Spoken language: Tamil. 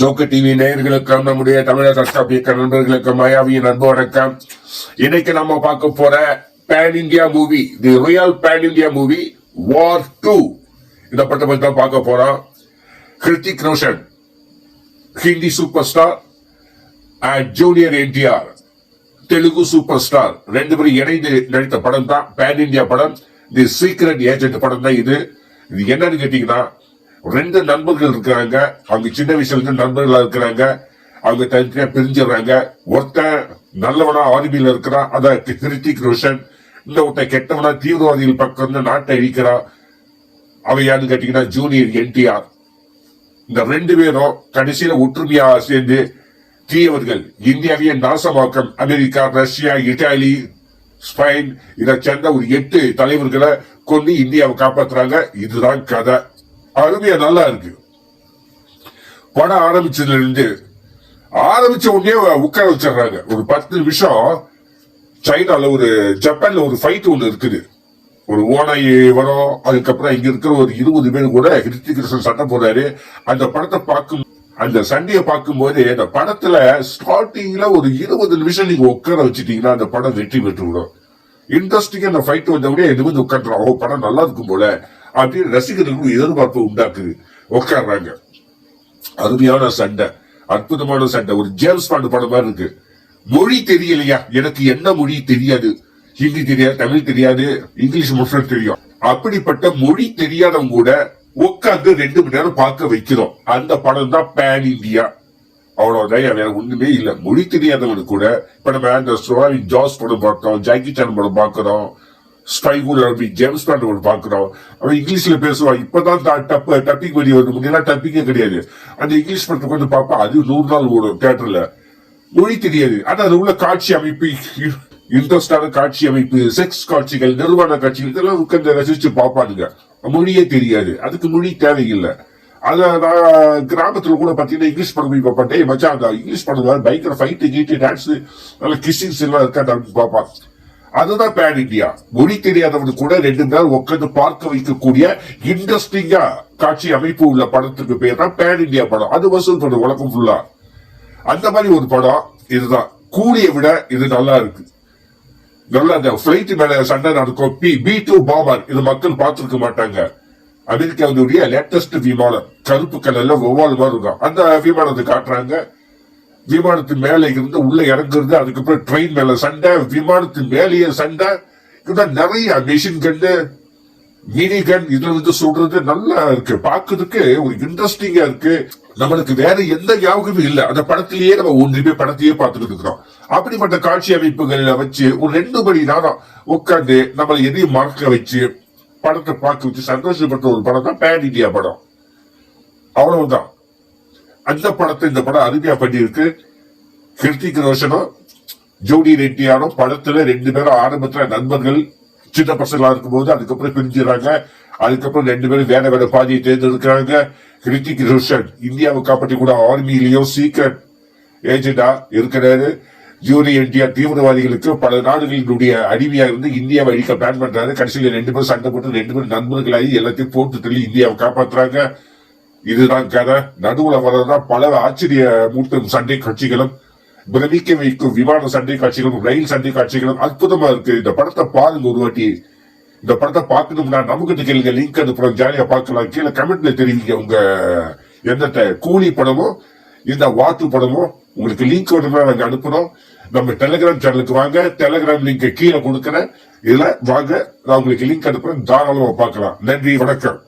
ஜோக்க டிவி நேயர்களுக்கும் நம்முடைய தமிழக கஷ்டப் இயக்க நண்பர்களுக்கும் மாயாவியின் அன்பு வணக்கம் இன்னைக்கு நம்ம பார்க்க போற pan India movie the real pan India movie war two இந்த படத்தை பற்றி தான் பார்க்க போறோம். Hrithik Roshan Hindi super star and junior NTR Telugu super star ரெண்டு பேரும் இணைந்து நடித்த படம் தான் பேன் இந்தியா படம். தி சீக்ரெட் ஏஜென்ட் படம் தான் இது. இது என்னன்னு கேட்டீங்கன்னா ரெண்டு நண்பர்கள் இருக்கிறாங்க. அவங்க சின்ன வயசுல இருந்து நண்பர்களா இருக்கிறாங்க. அவங்க தனித்தனியா பிரிஞ்சிடுறாங்க ஒருத்தன் நல்லவனா ஆர்மியில இருக்கிறான். அதான் கிருத்திக் ரோஷன். இந்த ஒருத்தன் கெட்டவனா தீவிரவாதிகள் பக்கம் இருந்து நாட்டை அழிக்கிறான் அவன் யாருன்னு கேட்டீங்கன்னா ஜூனியர் என்டிஆர் இந்த ரெண்டு பேரும் கடைசியில ஒற்றுமையா சேர்ந்து தீயவர்கள். இந்தியாவையே நாசமாக்கம். America Russia Italy Spain. இதை சேர்ந்த ஒரு எட்டு தலைவர்களை கொண்டு இந்தியாவை காப்பாத்துறாங்க. இதுதான் கதை. அருமையா நல்லா இருக்கு. படம் ஆரம்பிச்சதுல இருந்து ஆரம்பிச்ச உடனே உட்கார வச்சிடுறாங்க. ஒரு பத்து நிமிஷம் சைனால ஒரு ஜப்பான்ல ஒரு ஃபைட் ஒண்ணு இருக்குது. ஒரு ஓனாய் வரும். அதுக்கப்புறம் இங்க இருக்கிற ஒரு இருபது பேர் கூட ஹிருத்திக் கிருஷ்ணன் சண்டை போறாரு அந்த படத்தை பார்க்கும் அந்த சண்டையை பார்க்கும்போது அந்த படத்துல ஸ்டார்டிங்ல ஒரு இருபது நிமிஷம் நீங்க உட்கார வச்சுட்டீங்கன்னா அந்த படம் வெற்றி பெற்று விடும் இன்ட்ரெஸ்டிங்கா அந்த ஃபைட் வந்தவுடனே எதுவும் இது ஓ படம் நல்லா இருக்கும் போல. அப்படின்னு ரசிகர்களுக்கு எதிர்பார்ப்பு உண்டாக்குது. உட்காடுறாங்க அருமையான சண்டை. அற்புதமான சண்டை. ஒரு ஜேம்ஸ் பாண்டு படம் மாதிரி இருக்கு. மொழி தெரியலையா? எனக்கு என்ன மொழி தெரியாது? ஹிந்தி தெரியாது தமிழ் தெரியாது இங்கிலீஷ் மட்டும் தெரியும். அப்படிப்பட்ட மொழி தெரியாதவங்க கூட உட்காந்து ரெண்டு மணி நேரம் பார்க்க வைக்கிறோம். அந்த படம் தான் பேன் இந்தியா அவ்வளவுதான் வேற ஒண்ணுமே இல்ல. மொழி தெரியாதவனுக்கு கூட இப்ப நம்ம அந்த சுவாமி ஜாஸ் படம் பார்த்தோம் ஜாக்கி சான் படம் பார்க்கிறோம். ஸ்பைகுல் ரவி ஜேம்ஸ் பாண்ட் ஒரு பார்க்கிறோம். அவன் இங்கிலீஷ்ல பேசுவான் இப்பதான் டப்பு டப்பிங் பண்ணி வருது முன்னாடி டப்பிங்கே கிடையாது. அந்த இங்கிலீஷ் படத்தை வந்து பார்ப்பா அது நூறு நாள் ஓடும் தேட்டரில் மொழி தெரியாது. ஆனா அது உள்ள காட்சி அமைப்பு இன்ட்ரெஸ்டான காட்சி அமைப்பு செக்ஸ் காட்சிகள் நிர்வாண காட்சிகள் இதெல்லாம் உட்கார்ந்து ரசிச்சு பார்ப்பானுங்க. மொழியே தெரியாது. அதுக்கு மொழி தேவையில்லை. அதை நான் கிராமத்தில் கூட பார்த்தீங்கன்னா இங்கிலீஷ் படம் போய் பார்ப்பேன். டேய் மச்சான் அந்த இங்கிலீஷ் படம் வேற பயங்கர ஃபைட்டு கீட்டு டான்ஸு நல்ல கிஸ்ஸிங்ஸ் எல்லாம் இருக்காது அப்படின்னு பார்ப்பான். அதுதான் பேன் இந்தியா மொழி தெரியாதவனு கூட ரெண்டு நாள் நேரம் உட்காந்து பார்க்க வைக்கக்கூடிய இன்ட்ரெஸ்டிங்கா காட்சி அமைப்பு உள்ள படத்துக்கு பேர் தான் பேன் இந்தியா படம். அது வசூல் படம் உலகம் ஃபுல்லா அந்த மாதிரி ஒரு படம் இதுதான். கூலியை விட இது நல்லா இருக்கு. நல்லா அந்த பிளைட் மேல சண்டை நடக்கும். பி பி டூ பாமர் இது மக்கள் பார்த்துருக்க மாட்டாங்க. அமெரிக்காவுடைய லேட்டஸ்ட் விமானம். கருப்பு கலர்ல ஒவ்வாறு மாதிரி இருக்கும். அந்த விமானத்தை காட்டுறாங்க. விமானத்து மேலே இருந்து உள்ள இறங்குறது அதுக்கப்புறம் ட்ரெயின் மேல சண்டை விமானத்து மேலேயே சண்டை. இதுதான் நிறைய மிஷின் கண்டு மினி கன் இதுல வந்து சொல்றது நல்லா இருக்கு. பாக்குறதுக்கு ஒரு இன்ட்ரெஸ்டிங்கா இருக்கு. நம்மளுக்கு வேற எந்த ஞாபகமும் இல்ல. அந்த படத்திலேயே நம்ம ஒன்றுமே படத்தையே பார்த்துட்டு இருக்கிறோம். அப்படிப்பட்ட காட்சி அமைப்புகள்ல வச்சு ஒரு ரெண்டு மணி நேரம் உட்காந்து நம்மளை எதையும் மறக்க வச்சு படத்தை பார்க்க வச்சு சந்தோஷப்பட்ட ஒரு படம் தான் பேன் இண்டியா படம். அவ்வளவுதான். அந்த படத்தை இந்த படம் அருமையா பண்ணியிருக்கு. கிருத்திக் ரோஷனும் ஜோடி ரெட்டியாரும் படத்துல ரெண்டு பேரும் ஆரம்பத்துல நண்பர்கள் சின்ன பசங்களா இருக்கும்போது அதுக்கப்புறம் பிரிஞ்சுறாங்க. அதுக்கப்புறம் ரெண்டு பேரும் வேற வேற பாதியை தேர்ந்தெடுக்கிறாங்க. கிருத்திக் ரோஷன் இந்தியாவை காப்பாற்றி கூட ஆர்மியிலையும் சீக்கிரம் ஏஜெண்டா இருக்கிறாரு. ஜூரி என்டிஆர் தீவிரவாதிகளுக்கு பல நாடுகளினுடைய அடிமையா இருந்து இந்தியாவை அழிக்க பிளான் பண்றாரு. கடைசியில் ரெண்டு பேரும் சண்டை போட்டு ரெண்டு பேரும் நண்பர்களாகி எல்லாத்தையும் போட்டு தள்ளி இந்தியாவை காப்பாத்துறாங்க. இதுதான் கதை. நடுவுல வர்றதுதான் பல ஆச்சரிய மூட்டும் சண்டை காட்சிகளும் பிரமிக்க வைக்கும் விமான சண்டை காட்சிகளும் ரயில் சண்டை காட்சிகளும் அற்புதமா இருக்கு. இந்த படத்தை பாருங்க ஒரு வாட்டி. இந்த படத்தை பார்க்கணும்னா நமக்கு கேளுங்க லிங்க் அனுப்புறோம். ஜாலியா பார்க்கலாம். கீழே கமெண்ட்ல தெரிவிங்க உங்க எந்த கூலி படமோ இந்த வாத்து படமோ உங்களுக்கு லிங்க் வேணும்னா நாங்க அனுப்புறோம். நம்ம டெலிகிராம் சேனலுக்கு வாங்க. டெலிகிராம் லிங்க் கீழே கொடுக்குறேன். இதுல வாங்க. நான் உங்களுக்கு லிங்க் அனுப்புறேன். தாராளமா பார்க்கலாம். நன்றி. வணக்கம்.